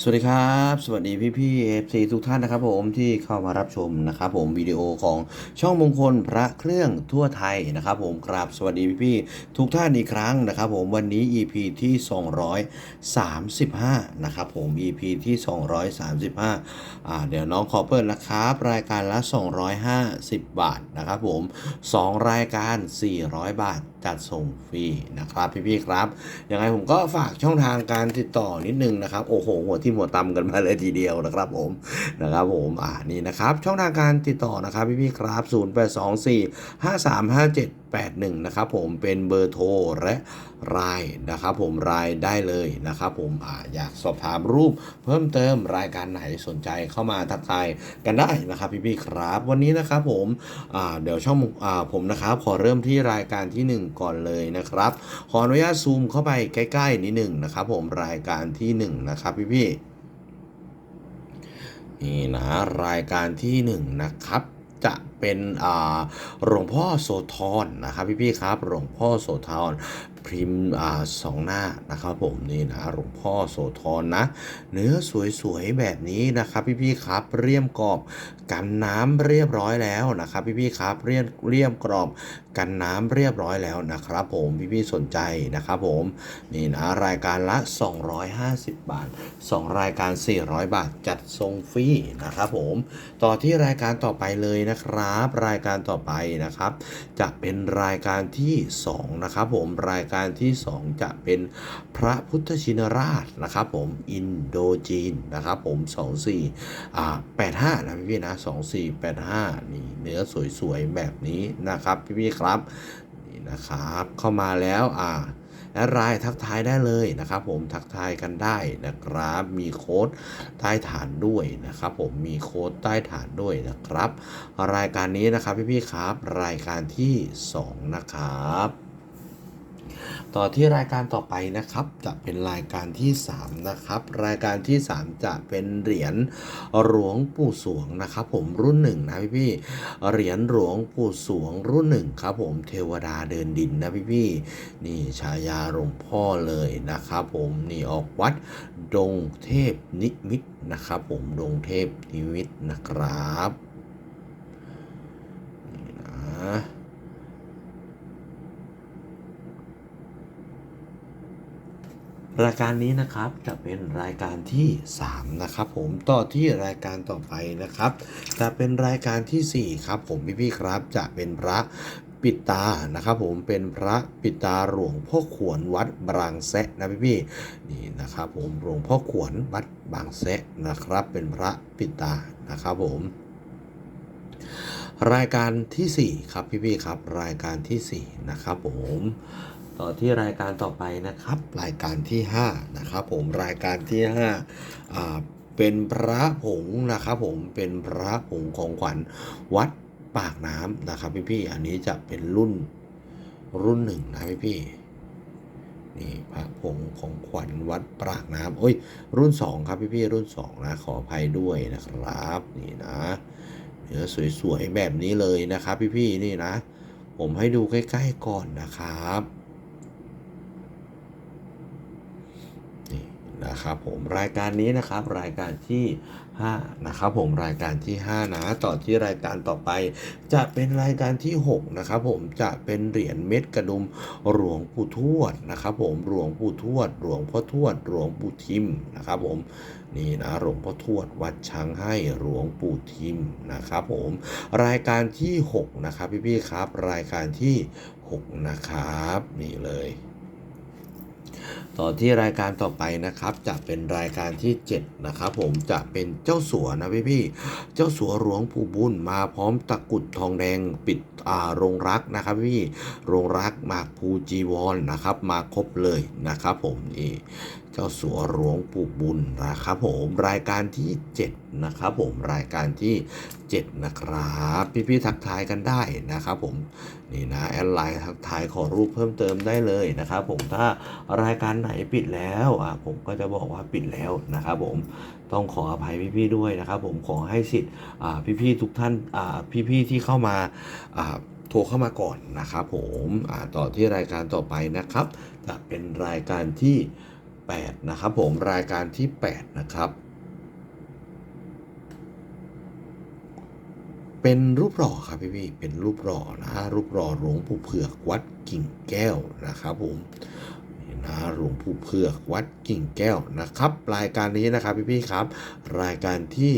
สวัสดีครับ สวัสดีพี่พี่เอฟซีทุกท่านนะครับผมที่เข้ามารับชมนะครับผมวิดีโอของช่องมงคลพระเครื่องทั่วไทยนะครับผมกราบสวัสดีพี่พี่ทุกท่านอีกครั้งนะครับผมวันนี้ EP ที่ 235 นะครับผม EP ที่ 235อ่าเดี๋ยวน้องขอเปิดนะครับรายการละ 250 บาทนะครับผม 2 รายการ 400 บาท จัดส่งฟรีนะครับ พี่ๆครับยังไงผมก็ฝากช่องทางการติดต่อนิดนึงนะครับโอ้โหหัวที่หัวตำกันมาเลยทีเดียวนะครับผมนะครับผมอ่านี่นะครับช่องทางการติดต่อนะครับพี่ๆครับ 0 8 81นะครับผมเป็นเบอร์โทรและรายนะครับผมรายได้เลยนะครับผมออยากสอบถามรูป เพิ่มเติมรายการไหนสนใจเข้ามาทักทายกันได้นะครับพี่ๆครับ วันนี้นะครับผมเดี๋ยวช่องอผมนะครับขอเริ่มที่รายการที่ 1 ก่อนเลยนะครับ ขออนุญาตซูมเข้าไปใกล้ๆนิดหนึ่งนะครับผมรายการที่ 1 นะครับพี่ๆนี่นะรายการที่ 1 นะครับ จะเป็นอ่าหลวงพ่อโสธรนะครับพี่ๆครับหลวงพ่อโสธรพิมพ์อ่าสองหน้านะครับผมนี่นะหลวงพ่อโสธรนะ เนื้อสวยๆแบบนี้นะครับพี่ๆครับเรียมกรอบกันน้ำเรียบร้อยแล้วนะครับพี่ๆครับเรียมเรียมกรอบ กันน้ำเรียบร้อยแล้วนะครับผมพี่ๆสนใจนะครับผมนี่นะรายการละ 250 บาท 2 รายการ 400 บาทจัดทรงฟรีนะครับผมต่อที่รายการต่อไปเลยนะครับ รายการต่อไปนะครับ จะเป็นรายการที่2นะครับผมรายการที่ 2 จะเป็นพระพุทธชินราชนะครับผมอินโดจีนนะครับผม 24อ่า85นะพี่ๆนะ2485นี่เนื้อสวยๆแบบนี้นะครับพี่ๆครับนี่นะครับเข้ามาแล้วอ่าแอดไลน์ทักทายได้เลยนะครับ ผมทักทายกันได้นะครับ มีโค้ดใต้ฐานด้วยนะครับ ผมมีโค้ดใต้ฐานด้วยนะครับ รายการนี้นะครับพี่ๆครับ รายการที่ 2 นะครับ ต่อที่รายการต่อไปนะครับจะเป็นรายการที่ 3 นะครับ รายการที่ 3 จะเป็นเหรียญหลวงปู่สวงนะครับผมรุ่นหนึ่งนะพี่พี่เหรียญหลวงปู่สวงรุ่นหนึ่งครับผมเทวดาเดินดินนะพี่พี่นี่ฉายาหลวงพ่อเลยนะครับผมนี่ออกวัดดงเทพนิมิตนะครับผมดงเทพนิมิตนะครับนี่นะ รายการนี้นะครับจะเป็นรายการที่ 3 นะครับ ผมต่อที่รายการต่อไปนะครับ จะเป็นรายการทีสี่4 ครับ ผมพี่ๆครับจะเป็นพระปิตานะครับผมเป็นพระปิตาหลวงพ่อขวนวัดบางแซะนะพี่ๆนี่นะครับผมหลวงพ่อขวนวัดบางแซะนะครับ เป็นพระปิตานะครับผมรายการทีสี่4 ครับพี่ๆครับ รายการทีสี่4 นะครับผม ต่อที่รายการต่อไปนะครับ รายการที่5นะครับผมรายการที่5อ่าเป็นพระผงนะครับผมเป็นพระผงของขวัญวัดปากน้ำนะครับพี่ๆอันนี้จะเป็นรุ่นรุ่นหนึ่งนะพี่ๆนี่พระผงของขวัญวัดปากน้ำโอ้ยรุ่น 2 ครับพี่ๆรุ่น 2 นะ ขออภัยด้วยนะครับนี่นะเนื้อสวยๆแบบนี้เลยนะครับพี่ๆนี่นะ ผมให้ดูใกล้ๆก่อนนะครับ นะครับผมรายการนี้นะครับรายการที่5นะครับผมรายการที่ 5 นะต่อที่รายการต่อไป จะเป็นรายการที่ 6 นะครับผมจะเป็นเหรียญเม็ดกระดุมหลวงปู่ทวดนะครับผมหลวงปู่ทวดหลวงพ่อทวดหลวงปู่ทิมนะครับผมนี่นะหลวงพ่อทวดวัดช้างให้หลวงปู่ทิมนะครับผมรายการที่ 6 นะครับพี่ๆครับ รายการที่ 6 นะครับ นี่เลย ต่อที่รายการต่อไปนะครับ จะเป็นรายการที่ 7 นะครับผมจะเป็นเจ้าสัวนะพี่พี่เจ้าสัวหลวงภูบุญมาพร้อมตะกุดทองแดงปิดอ่าโรงรักนะครับพี่โรงรักหมากภูจีวรนะครับ มาครบเลยนะครับผมนี่ เจ้าสัวหลวงปู่บุญนะครับผมรายการที่ 7 นะครับผมรายการที่ 7 นะครับพี่ๆทักทายกันได้นะครับผมนี่นะแอดไลน์ทักทายขอรูปเพิ่มเติมได้เลยนะครับผมถ้ารายการไหนปิดแล้วอะผมก็จะบอกว่าปิดแล้วนะครับผมต้องขออภัยพี่ๆด้วยนะครับผมขอให้สิทธิ์อ่าพี่ๆทุกท่านอ่าพี่ๆที่เข้ามาอ่าโทรเข้ามาก่อนนะครับผมอ่าต่อที่รายการต่อไปนะครับจะเป็นรายการที่ 8 นะครับผมรายการที่ 8 นะครับ เป็นรูปหล่อครับพี่พี่เป็นรูปหล่อนะรูปหล่อหลวงปู่เผือกวัดกิ่งแก้วนะครับผมนี่นะหลวงปู่เผือกวัดกิ่งแก้วนะครับ รายการนี้นะครับพี่พี่ครับ รายการที่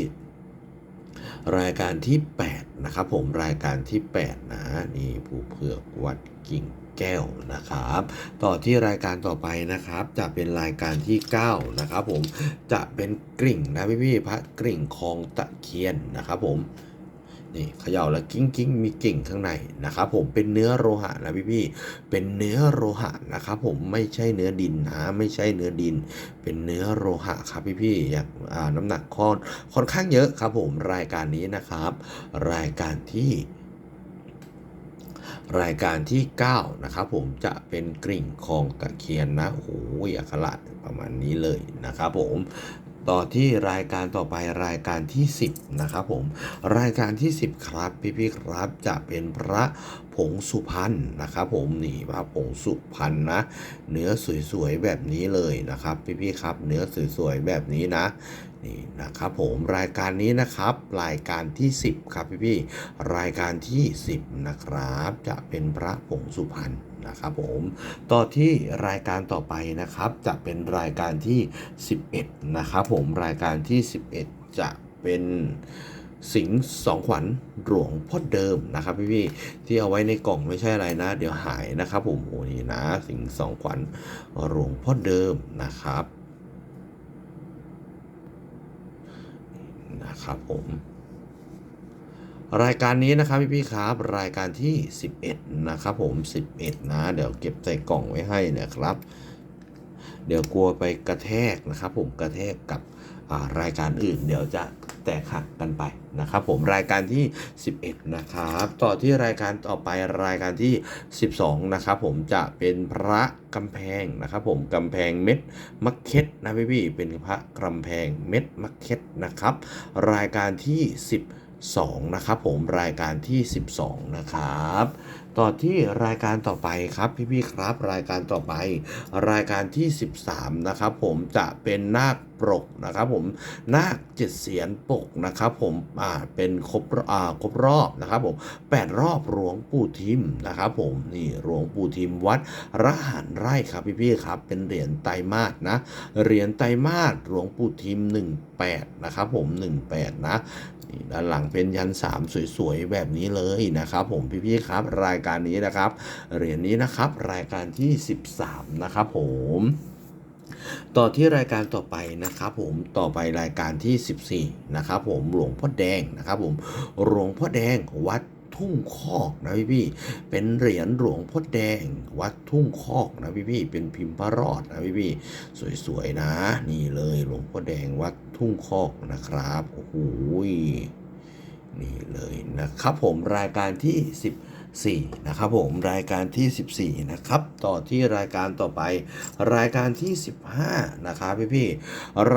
รายการที่ 8 นะครับผมรายการที่ 8 นะนี่ผู้เผือกวัดกิ่ง แก้วนะครับ ต่อที่รายการต่อไปนะครับ จะเป็นรายการที่9นะครับผมจะเป็นกริ่งนะพี่พี่พระกริ่งคลองตะเคียนนะครับผมนี่เขย่าแล้วกิ้งกิ้งมีกิ่งข้างในนะครับผมเป็นเนื้อโลหะนะพี่พี่เป็นเนื้อโลหะนะครับผมไม่ใช่เนื้อดินนะไม่ใช่เนื้อดิน เป็นเนื้อโลหะครับพี่พี่อย่างน้ำหนักค่อนค่อนข้างเยอะครับผมรายการนี้นะครับ รายการที่ รายการที่ 9 นะครับผมจะเป็นกริ่งคลองตะเคียนนะโอ้โหอักขระประมาณนี้เลยนะครับผมต่อที่รายการต่อไปรายการที่ 10 นะครับผมรายการที่ 10 ครับ พี่ๆครับจะเป็นพระผงสุพรรณนะครับผมนี่พระผงสุพรรณนะ เนื้อสวยๆแบบนี้เลยนะครับ พี่ๆครับ เนื้อสวยๆแบบนี้นะ นี่นะครับผมรายการนี้นะครับ รายการที่ 10 ครับพี่ๆรายการที่ 10 นะครับ จะเป็นพระผงสุพรรณนะครับผมต่อที่รายการต่อไปนะครับ จะเป็นรายการที่ 11 นะครับผมรายการที่ 11 จะเป็นสิงสองขวัญหลวงพ่อเดิมนะครับพี่ๆที่เอาไว้ในกล่องไม่ใช่อะไรนะ เดี๋ยวหายนะครับผมโอ้นี่นะ สิงสองขวัญหลวงพ่อเดิมนะครับ นะครับผม รายการนี้นะครับพี่ๆครับ รายการที่ 11 นะครับผม 11 นะ เดี๋ยวเก็บใส่กล่องไว้ให้นะครับ เดี๋ยวกลัวไปกระแทกนะครับผมกระแทกกับ รายการอื่นเดี๋ยวจะแตกหักกันไปนะครับผมรายการที่ 11 นะครับ ต่อที่รายการต่อไปรายการที่ 12 นะครับผมจะเป็นพระกำแพงนะครับผมกำแพงเม็ดมักเค็ดนะพี่พี่ๆเป็นพระกำแพงเม็ดมักเค็ดนะครับ รายการที่ 2 นะครับผมรายการที่ 12 นะครับ ต่อที่รายการต่อไปครับพี่ๆครับ รายการต่อไป รายการที่ 13 นะครับผมจะเป็นนาคปกนะครับผมนาคเจ็ดเสียนปกนะครับผมอ่าเป็นครบอ่าครบรอบนะครับผม8รอบหลวงปู่ทิมนะครับผมนี่หลวงปู่ทิมวัดระหันไร่ครับพี่ๆครับเป็นเหรียญไตรมาสนะเหรียญไตรมาสหลวงปู่ทิม 18 นะครับผม 18 นะ นี่ด้านหลังเป็นยันสามสวยๆ แบบนี้เลยนะครับ ผมพี่ๆครับรายการนี้นะครับเหรียญนี้นะครับรายการที่ 13 นะครับผมต่อที่รายการต่อไปนะครับผมต่อไปรายการที่ 14 นะครับผมหลวงพ่อแดงนะครับผมหลวงพ่อแดงวัด ทุ่งคอกนะพี่พี่เป็นเหรียญหลวงพ่อแดงวัดทุ่งคอกนะพี่พี่เป็นพิมพ์พระรอดนะพี่พี่สวยๆนะ นี่เลยหลวงพ่อแดงวัดทุ่งคอกนะครับโอ้โหนี่เลยนะครับผมรายการที่ 14นะครับผมรายการที่ 14 นะครับ ต่อที่รายการต่อไป รายการที่ 15 นะครับพี่พี่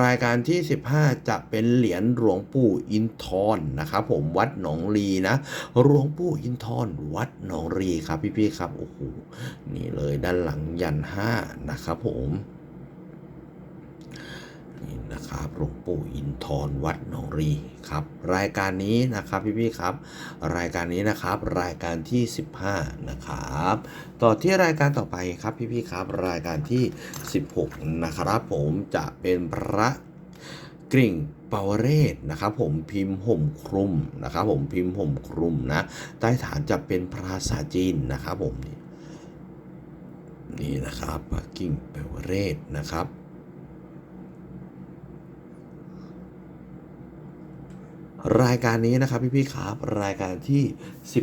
รายการที่ 15 จะเป็นเหรียญหลวงปู่อินทร์นะครับผมวัดหนองรีนะหลวงปู่อินทร์วัดหนองรีครับพี่พี่ครับโอ้โหนี่เลยด้านหลังยัน5นะครับผม นี่นะครับหลวงปู่อินทร์วัดหนองรีครับ รายการนี้นะครับพี่ๆครับ รายการนี้นะครับ รายการที่ 15 นะครับ ต่อที่รายการต่อไปครับพี่ๆครับ รายการที่ 16 นะครับผมจะเป็นพระกริ่งปาวเรศนะครับผมพิมพ์ห่มคลุมนะครับผมพิมพ์ห่มคลุมนะ ใต้ฐานจะเป็นภาษาจีนนะครับผมนี่นะครับพระกิ่งปาวเรศนะครับ รายการนี้นะครับพี่ๆครับรายการที่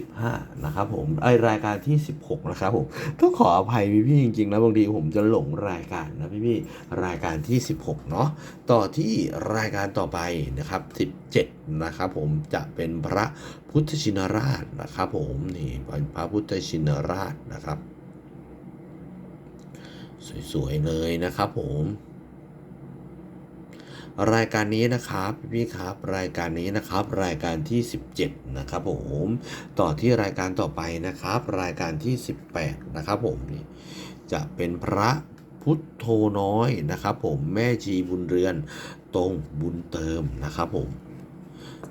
15 นะครับผมไอรายการที่ 16 นะครับผมต้องขออภัยพี่ๆจริงๆนะบางทีผมจะหลงรายการนะพี่ๆรายการที่ 16 เนาะต่อที่รายการต่อไปนะครับ 17 นะครับผมจะเป็นพระพุทธชินราชนะครับผมนี่เป็นพระพุทธชินราชนะครับ สวยๆเลยนะครับผม รายการนี้นะครับพี่ครับ รายการนี้นะครับ รายการที่ 17 นะครับผมต่อที่รายการต่อไปนะครับ รายการที่ 18 นะครับผมนี่จะเป็นพระพุทโธน้อยนะครับ ผมแม่ชีบุญเรือนตรงบุญเติมนะครับผม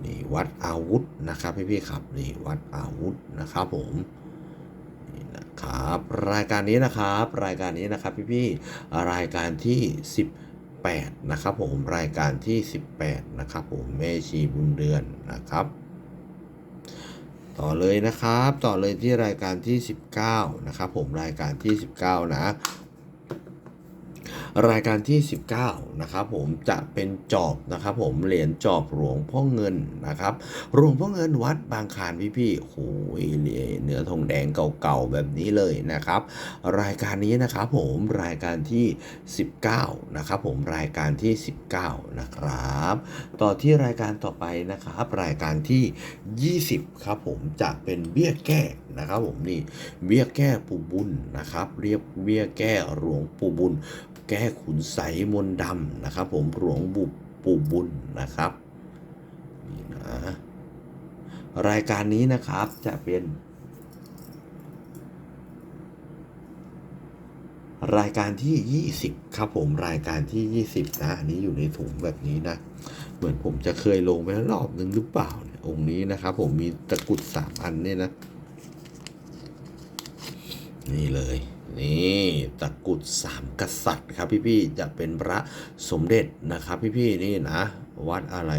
นี่วัดอาวุธนะครับพี่พี่ครับนี่วัดอาวุธนะครับผมนี่นะครับ รายการนี้นะครับ รายการนี้นะครับพี่พี่รายการที่ 18 นะครับผมรายการที่ 18 นะครับผมเมชีบุญเดือนนะครับ ต่อเลยนะครับ ต่อเลยที่รายการที่ 19 นะครับผมรายการที่ 19 นะ รายการที่ 19นะครับผมจะเป็นจอบนะครับผมเหรียญจอบหลวงพ่อเงินนะครับหลวงพ่อเงินวัดบางคานพี่ๆโอ้โหเนื้อทองแดงเก่าๆแบบนี้เลยนะครับ รายการนี้นะครับผมรายการที่ 19นะครับผมรายการที่ 19 นะครับ ต่อที่รายการต่อไปนะครับ รายการที่ 20 ครับผมจะเป็นเบี้ยแก้ นะครับผมนี่เบี้ยแก้ปู่บุญนะครับเรียกเบี้ยแก้หลวงปู่บุญ แก้ขุนใสมนดำนะครับผมหลวงบุปู่บุญนะครับนี่นะรายการนี้นะครับจะเป็น รายการที่ 20 ครับผมรายการที่ 20 นะ อันนี้อยู่ในถุงแบบนี้นะ เหมือนผมจะเคยลงไปแล้วรอบนึงหรือเปล่าเนี่ยองค์นี้นะครับผมมีตะกุดสามอันเนี่ยนะ นี่เลย นี่ตะกุดสามกษัตริย์ครับพี่ๆจะเป็นพระสมเด็จนะครับพี่ๆนี่นะ วัดอะไร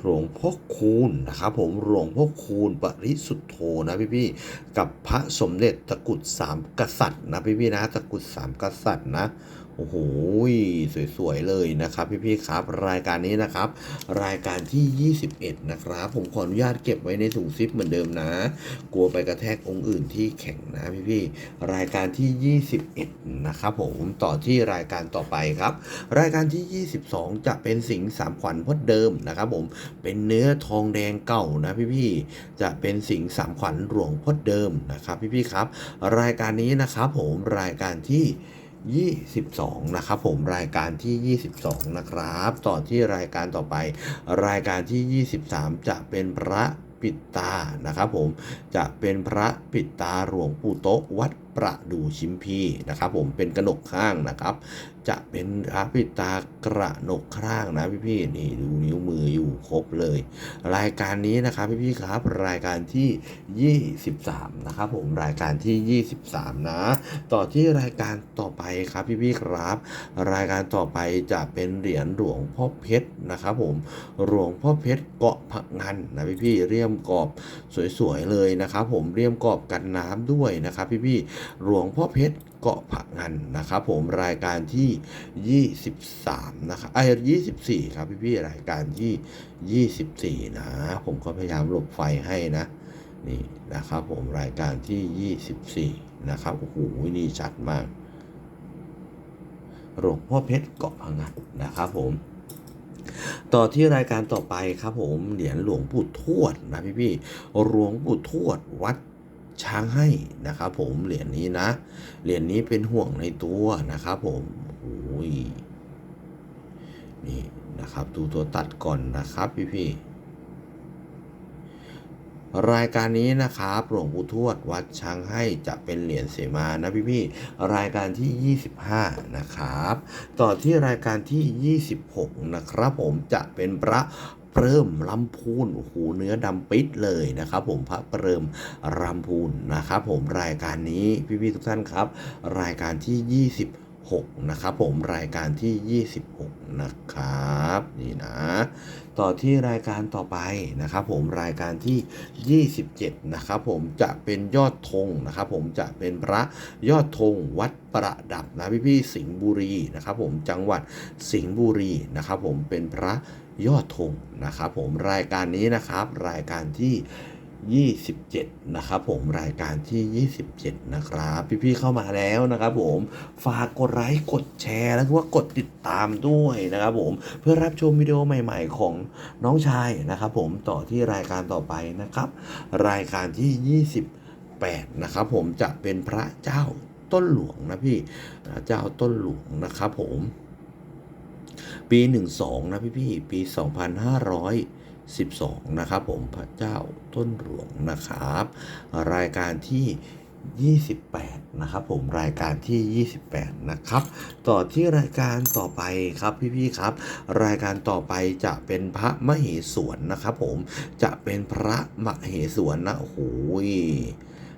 หลวงพ่อคูณนะครับผมหลวงพ่อคูณปริสุทธโธนะพี่ๆกับพระสมเด็จตะกุดสามกษัตริย์นะพี่ๆนะตะกุดสามกษัตริย์นะ โอ้โหสวยๆเลยนะครับ พี่ๆครับ รายการนี้นะครับ รายการที่ 21 นะครับ ผมขออนุญาตเก็บไว้ในถุงซิปเหมือนเดิมนะ กลัวไปกระแทกองค์อื่นที่แข็งนะพี่ๆรายการที่ 21 นะครับผมต่อที่รายการต่อไปครับ รายการที่ 22 จะเป็นสิงห์สามขวัญพดเดิมนะครับผมเป็นเนื้อทองแดงเก่านะพี่ๆจะเป็นสิงห์สามขวัญหลวงพดเดิมนะครับ พี่ๆครับ รายการนี้นะครับผมรายการที่ 22 นะครับผมรายการที่ 22 นะครับ ต่อที่รายการต่อไป รายการที่ 23 จะเป็นพระปิดตานะครับผมจะเป็นพระปิดตาหลวงปู่โต๊ะวัดประดูชิมพีนะครับผมเป็นกระหนกข้างนะครับ จะเป็นพระปิตากระหนกข้างนะพี่ๆนี่ดูนิ้วมืออยู่ครบเลย รายการนี้นะครับพี่ๆครับรายการที่ 23 นะครับผมรายการที่ 23 นะ ต่อที่รายการต่อไปครับพี่ๆครับ รายการต่อไปจะเป็นเหรียญหลวงพ่อเพชรนะครับผมหลวงพ่อเพชรเกาะผักงันนะพี่ๆเรียมกรอบสวยๆเลยนะครับผมเรียมกรอบกันน้ำด้วยนะครับพี่ๆหลวงพ่อเพชร เกาะผักงันนะครับผมรายการที่ 23 นะครับไอ้24 ครับพี่ๆรายการที่ 24 นะ ผมก็พยายามหลบไฟให้นะนี่นะครับผมรายการที่ 24 นะครับโอ้โหนี่ชัดมากหลวงพ่อเพชรเกาะพังงันนะครับผม ต่อที่รายการต่อไปครับผมเหรียญหลวงปู่ทวดนะพี่พี่ๆหลวงปู่ทวดวัด ช้างให้นะครับผมเหรียญนี้นะ เหรียญนี้เป็นห่วงในตัวนะครับผมโอ้ยนี่นะครับดูตัวตัดก่อนนะครับพี่พี่รายการนี้นะครับหลวงปู่ทวดวัดช้างให้จะเป็นเหรียญเสมานะพี่พี่รายการที่ 25 นะครับ ต่อที่รายการที่ 26 นะครับ ผมจะเป็นพระ เพิ่มลำพูนโอ้โหเนื้อดำปิดเลยนะครับ ผมพระเพิ่มลำพูนนะครับ ผมรายการนี้พี่ๆทุกท่านครับ รายการที่ 26 นะครับ ผมรายการที่ 26 นะครับ นี่นะ ต่อที่รายการต่อไปนะครับ ผมรายการที่ 27 นะครับ ผมจะเป็นยอดธงนะครับ ผมจะเป็นพระยอดธงวัดประดับนะพี่ๆสิงห์บุรีนะครับ ผมจังหวัดสิงห์บุรีนะครับ ผมเป็นพระ ยอดธงนะครับผมรายการนี้นะครับรายการที่ 27 นะครับผมรายการที่ 27 นะครับ พี่ๆเข้ามาแล้วนะครับผมฝากกดไลค์กดแชร์แล้วก็กดติดตามด้วยนะครับผมเพื่อรับชมวิดีโอใหม่ ๆ ของน้องชายนะครับผมต่อที่รายการต่อไปนะครับ รายการที่ 28 นะครับผมจะเป็นพระเจ้าต้นหลวงนะพี่เจ้าต้นหลวงนะครับผม ปี 12 นะพี่พี่ๆปี 2512 นะครับผมพระเจ้าต้นหลวงนะครับ รายการที่ 28 นะครับผมรายการที่ 28 นะครับ ต่อที่รายการต่อไปครับพี่ๆครับ รายการต่อไปจะเป็นพระมเหสวนนะครับผมจะเป็นพระมเหสวนนะโอ้โห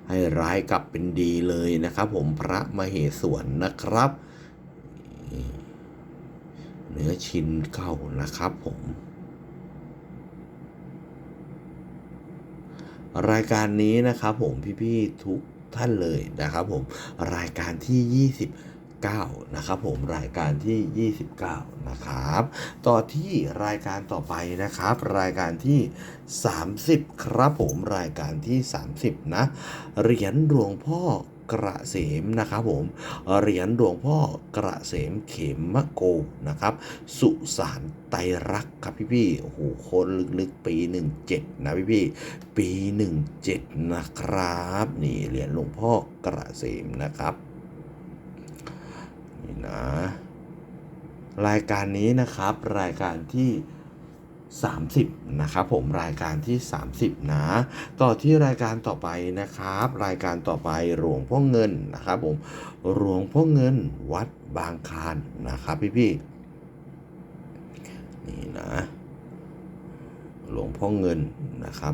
ให้ร้ายกลับเป็นดีเลยนะครับผมพระมเหสวนนะครับ นื้อชิ้นเก่านะครับผม รายการนี้นะครับผมพี่ๆทุกท่านเลยนะครับผมรายการที่ 29 นะครับผมรายการที่ 29 นะครับ ต่อที่รายการต่อไปนะครับ รายการที่ 30 ครับผมรายการที่ 30 นะเหรียญหลวงพ่อ กระเสมนะครับผมเหรียญหลวงพ่อกระเสมเขมมะโกนะครับ สุสานไตรักครับพี่พี่โอ้โหคนลึกๆปี 17 นะพี่พี่ปี 17 นะครับ นี่เหรียญหลวงพ่อกระเสมนะครับนี่นะ รายการนี้นะครับรายการที่ 30 นะครับผมรายการที่ 30 นะ ต่อที่รายการต่อไปนะครับ รายการต่อไปหลวงพ่อเงินนะครับผมหลวงพ่อเงินวัดบางคานนะครับพี่พี่นี่นะ หลวงพ่อเงินนะครับ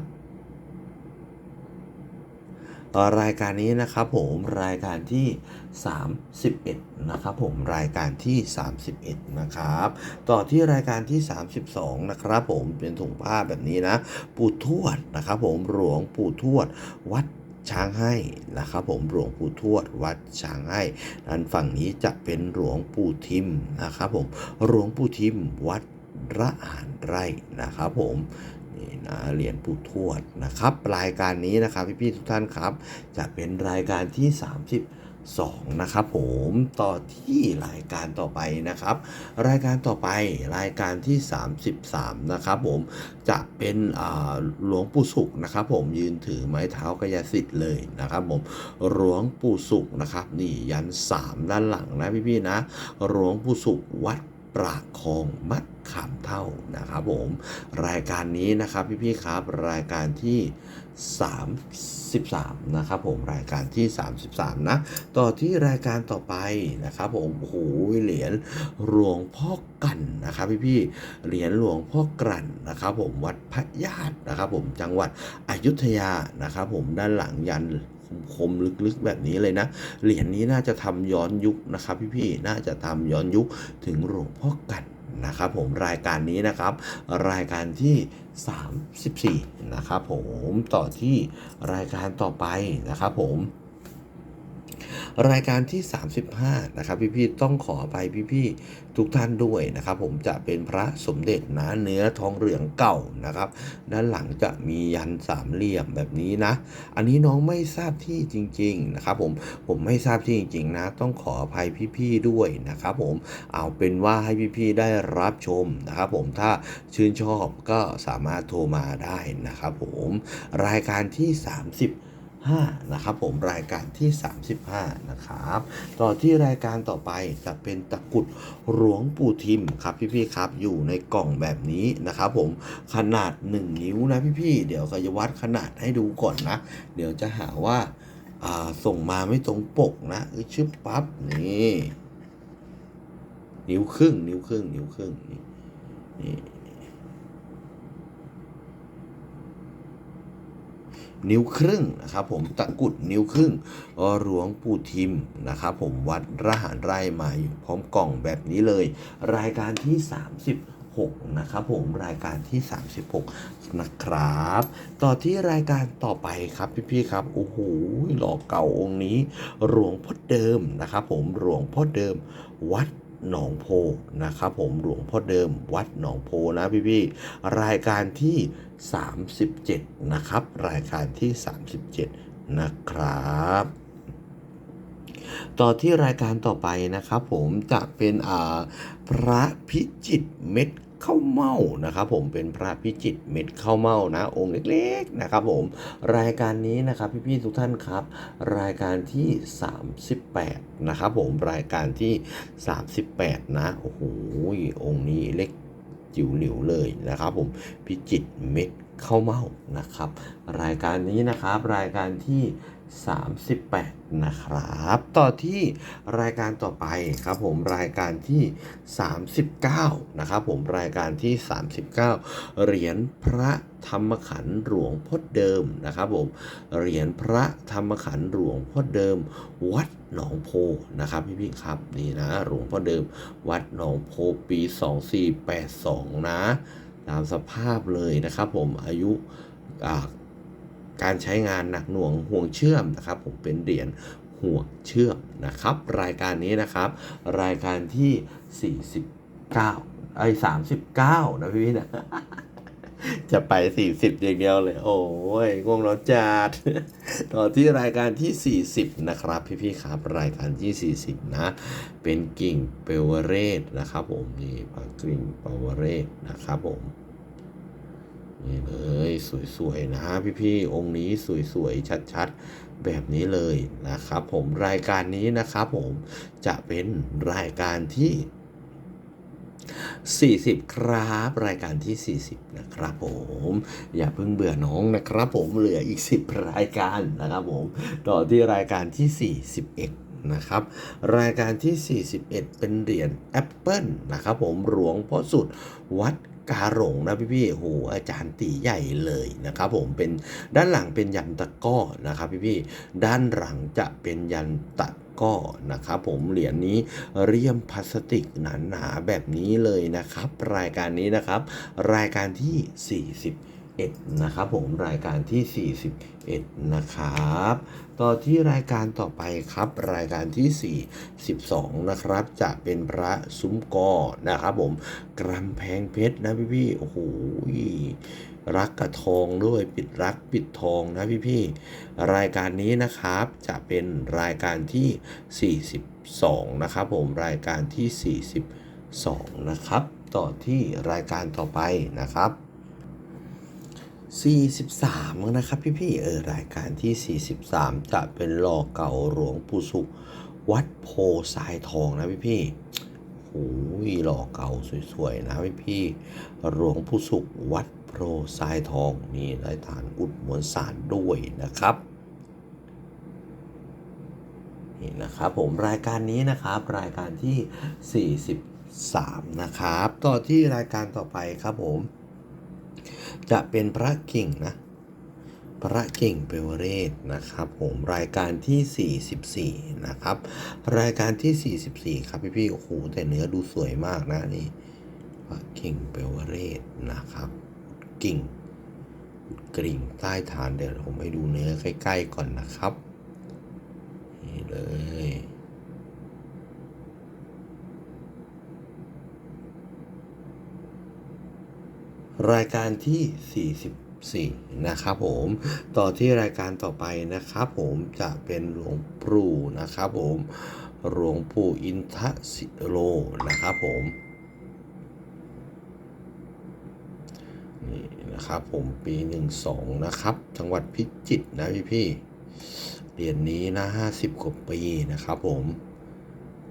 รายการนี้นะครับผมรายการที่ 31 นะครับผมรายการที่ 31 นะครับ ต่อที่รายการที่ 32 นะครับผมเป็นถุงผ้าแบบนี้นะ ปู่ทวดนะครับผมหลวงปู่ทวดวัดช้างให้นะครับผมหลวงปู่ทวดวัดช้างให้ด้านฝั่งนี้จะเป็นหลวงปู่ทิมนะครับผมหลวงปู่ทิมวัดระหารไร่นะครับผม นี่นะเหรียญปู่ทวดนะครับ รายการนี้นะครับพี่ๆทุกท่านครับ จะเป็นรายการที่ 32 นะครับผมต่อที่รายการต่อไปนะครับ รายการต่อไปรายการที่ 33 นะครับผมจะเป็นหลวงปู่สุขนะครับผมยืนถือไม้เท้ากายสิทธิ์เลยนะครับผมหลวงปู่สุขนะครับนี่ยัน 3 ด้านหลังนะพี่ๆนะหลวงปู่สุขวัด ปรากคองมัดขามเท่านะครับผมรายการนี้นะครับพี่ๆครับรายการที่ 33 นะครับผมรายการที่ 33 นะ ต่อที่รายการต่อไปนะครับผมโอ้โหเหรียญหลวงพ่อกันนะครับพี่ๆเหรียญหลวงพ่อกลั่นนะครับผมวัดพระญาตินะครับผมจังหวัดอยุธยานะครับผมด้านหลังยัน คมลึกๆแบบนี้เลยนะ เหรียญนี้น่าจะทำย้อนยุคนะครับพี่ๆน่าจะทำย้อนยุคถึงหลวงพ่อกันนะครับผมรายการนี้นะครับ รายการที่ 34 นะครับผมต่อที่รายการต่อไปนะครับผม รายการที่ 35 นะครับ พี่ๆต้องขอไปพี่ๆทุกท่านด้วยนะครับ ผมจะเป็นพระสมเด็จนะเนื้อทองเหลืองเก่านะครับ ด้านหลังจะมียันสามเหลี่ยมแบบนี้นะ อันนี้น้องไม่ทราบที่จริง ๆ นะครับผมผมไม่ทราบที่จริง ๆ นะ ต้องขออภัยพี่ๆด้วยนะครับ ผมเอาเป็นว่าให้พี่ๆได้รับชมนะครับ ผมถ้าชื่นชอบก็สามารถโทรมาได้นะครับ ผมรายการที่ 30 5 นะครับผมรายการที่ 35 นะครับ ต่อที่รายการต่อไปจะเป็นตะกุดหลวงปู่ทิมครับพี่ๆครับอยู่ในกล่องแบบนี้นะครับผมขนาด 1 นิ้วนะพี่ๆเดี๋ยวก็จะวัดขนาดให้ดูก่อนนะ เดี๋ยวจะหาว่าาส่งมาไม่ตรงปกนะเออชึบปั๊บนี่นิ้วครึ่งนิ้วครึ่งนิ้วครึ่งนี่นี่ นิ้วครึ่งนะครับผมตะกุดนิ้วครึ่งหลวงปู่ทิมนะครับผมวัดระหารไร่มาอยู่พร้อมกล่องแบบนี้เลย รายการที่36นะครับผมรายการที่ 36 นะครับ ต่อที่รายการต่อไปครับพี่ๆครับโอ้โหหล่อเก่าองค์นี้ หลวงพ่อเดิมนะครับผมหลวงพ่อเดิมวัด หนองโพนะครับผมหลวงพ่อเดิมวัดหนองโพนะพี่ๆรายการที่ 37 นะครับ รายการที่ 37 นะครับต่อที่รายการต่อไปนะครับผมจะเป็นอ่าพระพิจิตรเม็ด ข้าวเม่านะครับผมเป็นพระพิจิตรเม็ดข้าวเม่านะ องค์เล็กๆนะครับผมรายการนี้นะครับพี่ๆทุกท่านครับ รายการที่ 38 นะครับผมรายการที่ 38 นะโอ้โหองค์นี้เล็กจิ๋วหลิวเลยนะครับผมพิจิตรเม็ดข้าวเม่านะครับ รายการนี้นะครับรายการที่ 38 นะครับ ต่อที่รายการต่อไปครับผมรายการที่ 39 นะครับผมรายการที่ 39 เหรียญพระธรรมขันธ์หลวงพ่อเดิมนะครับผมเหรียญพระธรรมขันธ์หลวงพ่อเดิม วัดหนองโพนะครับพี่พี่ๆครับนี่นะหลวงพ่อเดิม วัดหนองโพปี 2482 นะ ตามสภาพเลยนะครับผมอายุอ่า การใช้งานหนักหน่วงห่วงเชื่อมนะครับ ผมเป็นเหรียญห่วงเชื่อมนะครับ รายการนี้นะครับ รายการที่ 49ไอ้39 นะพี่นะจะไป 40 อย่างเดียวเลย โอ้ยง่วงนอนจัดต่อที่รายการที่ 40 นะครับ พี่ๆครับรายการที่ 40 นะ เป็นกิ่งเปวเรศนะครับผมนี่กิ่งเปวเรศนะครับผม นี่เลยสวยๆนะพี่ๆองค์นี้สวยๆชัดๆ แบบนี้เลยนะครับ ผมรายการนี้นะครับผมจะเป็นรายการที่ 40 ครับ รายการที่ 40 นะครับผม อย่าเพิ่งเบื่อน้องนะครับ ผมเหลืออีก 10 รายการนะครับผมต่อที่รายการที่ 41นะครับรายการที่ 41 เป็นเหรียญแอปเปิลนะครับผมหลวงพ่อสุดวัด กาหลงนะพี่พี่ๆโหอาจารย์ตีใหญ่เลยนะครับผมเป็นด้านหลังเป็นยันตะก้อนะครับพี่พี่ๆด้านหลังจะเป็นยันตะก้อนะครับผมเหรียญนี้เรียมพลาสติกหนาๆแบบนี้เลยนะครับ รายการนี้นะครับ รายการที่ 41 นะครับผมรายการที่ 41 นะครับ ต่อที่รายการต่อไปครับ รายการที่42นะครับ จะเป็นพระซุ้มกอนะครับผมกรำแพงเพชรนะพี่พี่โอ้โหรักกับทองด้วยปิดรักปิดทองนะพี่พี่รายการนี้นะครับจะเป็นรายการที่ 42 นะครับผมรายการที่ 42 นะครับ ต่อที่รายการต่อไปนะครับ 43 นะครับ พี่ๆเออรายการที่ 43 จะเป็นหล่อเก่าหลวงปู่สุข วัดโพสายทองนะพี่ๆโอ้ยหล่อเก่าสวยๆนะพี่ๆหลวงปู่สุข วัดโพสายทองนี่ได้ฐานอุดมวลสารด้วยนะครับนี่นะครับผมรายการนี้นะครับรายการที่ 43 นะครับ ต่อที่รายการต่อไปครับผม จะเป็นพระกิ่งนะ พระกิ่งเปวเรศนะครับผมรายการที่ 44 นะครับ รายการที่ 44 ครับพี่พี่ๆโอ้โหแต่เนื้อดูสวยมากนะนี่พระกิ่งเปวเรศนะครับ กิ่งกริ่งใต้ฐานเดี๋ยวผมให้ดูเนื้อใกล้ๆก่อนนะครับ นี่เลย รายการที่ 44 นะครับผม ต่อที่รายการต่อไปนะครับผมจะเป็นหลวงปู่นะครับผมหลวงปู่อินทสิโลนะครับผมนี่นะครับผมปี 12 นะครับ จังหวัดพิจิตรนะพี่พี่เหรียญนี้นะ 50 กว่าปีนะครับผม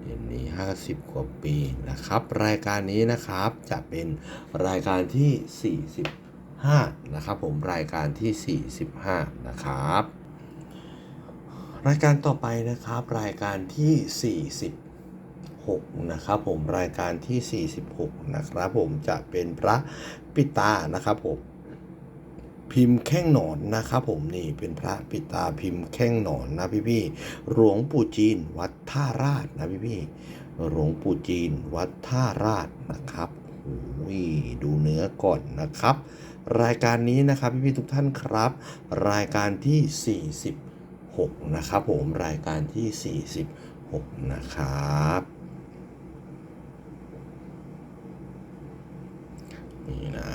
เหรียญนี้ 50 กว่าปีนะครับ รายการนี้นะครับจะเป็นรายการที่ 45 นะครับ ผมรายการที่ 45 นะครับ รายการต่อไปนะครับ รายการที่ 46 นะครับ ผมรายการที่ 46 นะครับ ผมจะเป็นพระปิตานะครับผม พิมพ์แข้งหนอนนะครับผมนี่เป็นพระปิตาพิมพ์แข้งหนอนนะพี่พี่หลวงปู่จีนวัดท่าราชนะพี่พี่หลวงปู่จีนวัดท่าราชนะครับโอ้ยดูเนื้อก่อนนะครับ รายการนี้นะครับพี่พี่ทุกท่านครับ รายการที่ 46 นะครับผมรายการที่ 46 นะครับนี่นะ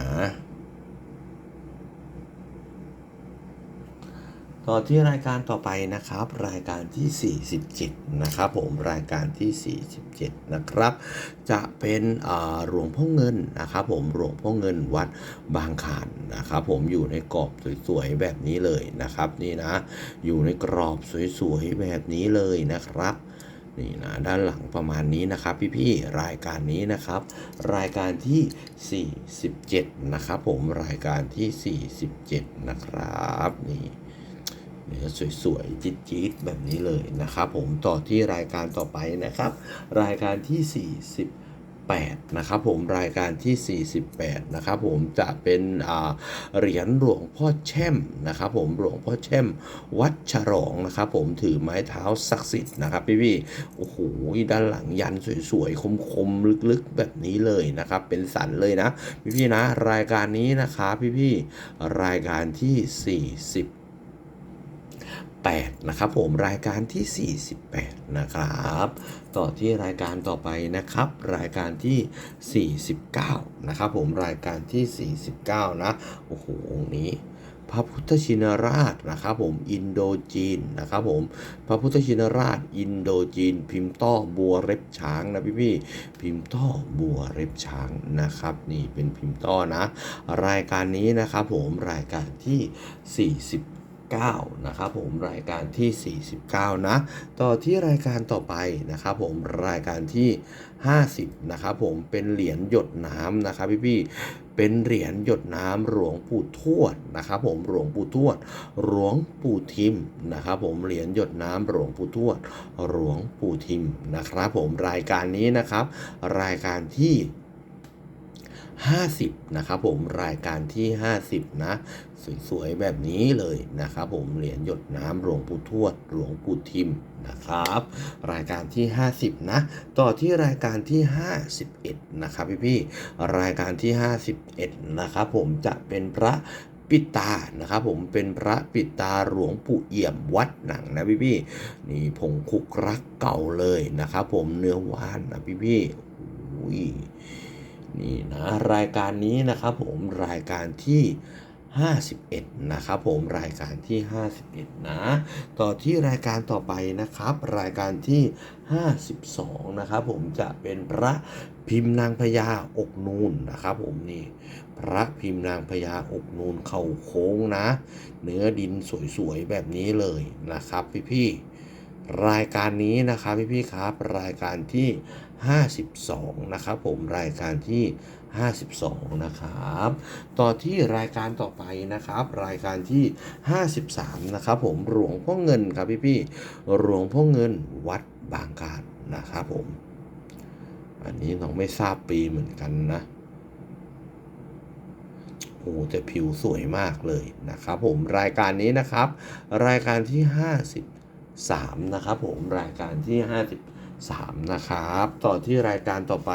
ต่อที่รายการต่อไปนะครับ รายการที่ 47 นะครับผมรายการที่ 47 นะครับ จะเป็นหลวงพ่อเงินนะครับ ผมหลวงพ่อเงินวัดบางขานนะครับ ผมอยู่ในกรอบสวยๆแบบนี้เลยนะครับ นี่นะ อยู่ในกรอบสวยๆแบบนี้เลยนะครับนี่นะด้านหลังประมาณนี้นะครับ พี่ๆรายการนี้นะครับ รายการที่ 47 นะครับ ผมรายการที่ 47 นะครับนี่ เนื้อสวยๆจี๊ดๆแบบนี้เลยนะครับ ผมต่อที่รายการต่อไปนะครับ รายการที่48นะครับผมรายการที่ 48นะครับผมจะเป็นเหรียญหลวงพ่อแช่มนะครับผมหลวงพ่อแช่มวัดฉลองนะครับผมถือไม้เท้าศักดิ์สิทธิ์นะครับพี่ๆโอ้โหด้านหลังยันสวยๆคมๆลึกๆแบบนี้เลยนะครับเป็นสันเลยนะพี่ๆนะรายการนี้นะครับพี่ๆรายการที่40 8 นะครับผมรายการที่ 48 นะครับ ต่อที่รายการต่อไปนะครับ รายการที่ 49 นะครับผมรายการที่ 49 นะโอ้โหองค์นี้พระพุทธชินราชนะครับผมอินโดจีนนะครับผมพระพุทธชินราชอินโดจีน พิมพ์ต้อบัวเร็บช้างนะพี่พี่พิมพ์ต้อบัวเร็บช้างนะครับ นี่เป็นพิมพ์ต้อนะ รายการนี้นะครับผมรายการที่ 49 นะครับผมรายการที่ 49 นะ ต่อที่รายการต่อไปนะครับผมรายการที่ 50 นะครับผมเป็นเหรียญหยดน้ำนะครับพี่พี่เป็นเหรียญหยดน้ำหลวงปู่ทวดนะครับผมหลวงปู่ทวดหลวงปู่ทิมนะครับผมเหรียญหยดน้ำหลวงปู่ทวดหลวงปู่ทิมนะครับผมรายการนี้นะครับ รายการที่ 50 นะครับผมรายการที่ 50 นะ สวยๆ แบบนี้เลยนะครับผมเหรียญหยดน้ำหลวงปู่ทวดหลวงปู่ทิมนะครับ รายการที่ 50 นะ ต่อที่รายการที่ 51 นะครับพี่ๆรายการที่ 51 นะครับผมจะเป็นพระปิตา นะครับผม เป็นพระปิตาหลวงปู่เอี่ยมวัดหนังนะพี่ๆนี่ผงคุกรักเก่าเลยนะครับผมเนื้อหวานนะพี่ๆอุ้ย นี่นะรายการนี้นะครับผมรายการที่ 51 นะครับผมรายการที่ 51 นะ ต่อที่รายการต่อไปนะครับ รายการที่ 52 นะครับผมจะเป็นพระพิมพ์นางพญาอกนูนนะครับผมนี่พระพิมพ์นางพญาอกนูนเข่าโค้งนะ เนื้อดินสวยๆแบบนี้เลยนะครับพี่ๆรายการนี้นะครับพี่ๆครับ รายการที่ 52 นะครับผมรายการที่ 52 นะครับ ต่อที่รายการต่อไปนะครับ รายการที่ 53 นะครับผมหลวงพ่อเงินครับพี่ๆหลวงพ่อเงินวัดบางกาดนะครับผม อันนี้น้องไม่ทราบปีเหมือนกันนะโอ้แต่ผิวสวยมากเลยนะครับผมรายการนี้นะครับ รายการที่ 53 นะครับผมรายการที่ 3 นะครับ ต่อที่รายการต่อไป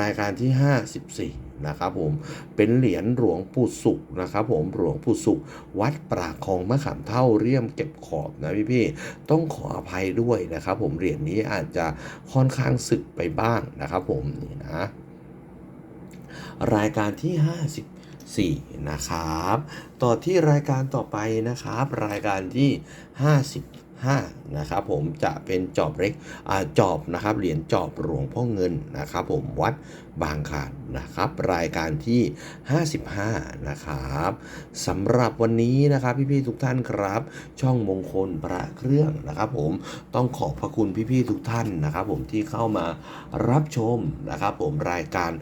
รายการที่ 54 นะครับผม เป็นเหรียญหลวงปู่สุขนะครับผมหลวงปู่สุข วัดปรากคลองมะขามเท่าเรียมเก็บขอบนะพี่พี่ๆต้องขออภัยด้วยนะครับผมเหรียญนี้อาจจะค่อนข้างสึกไปบ้างนะครับผมนี่นะรายการที่ 54 นะครับ ต่อที่รายการต่อไปนะครับ รายการที่ 5นะครับผมจะเป็นจอบเล็กจอบนะครับเหรียญจอบหลวงพ่อเงินนะครับผมวัดบางขาดนะครับ รายการที่ 55 นะครับสำหรับวันนี้นะครับพี่ๆทุกท่านครับ ช่องมงคลพระเครื่องนะครับ ผมต้องขอบพระคุณพี่ๆทุกท่านนะครับ ผมที่เข้ามารับชมนะครับ ผมรายการ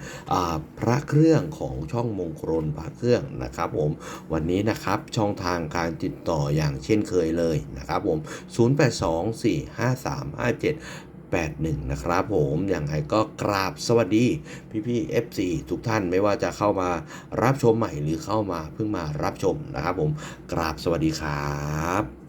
พระเครื่องของช่องมงคลพระเครื่องนะครับ ผมวันนี้นะครับช่องทางการติดต่ออย่างเช่นเคยเลยนะครับ ผม 08245357 81 นะครับผมอย่างไรก็กราบสวัสดีพี่ๆ FC ทุกท่านไม่ว่าจะเข้ามารับชมใหม่หรือเข้ามาเพิ่งมารับชมนะครับผมกราบสวัสดีครับ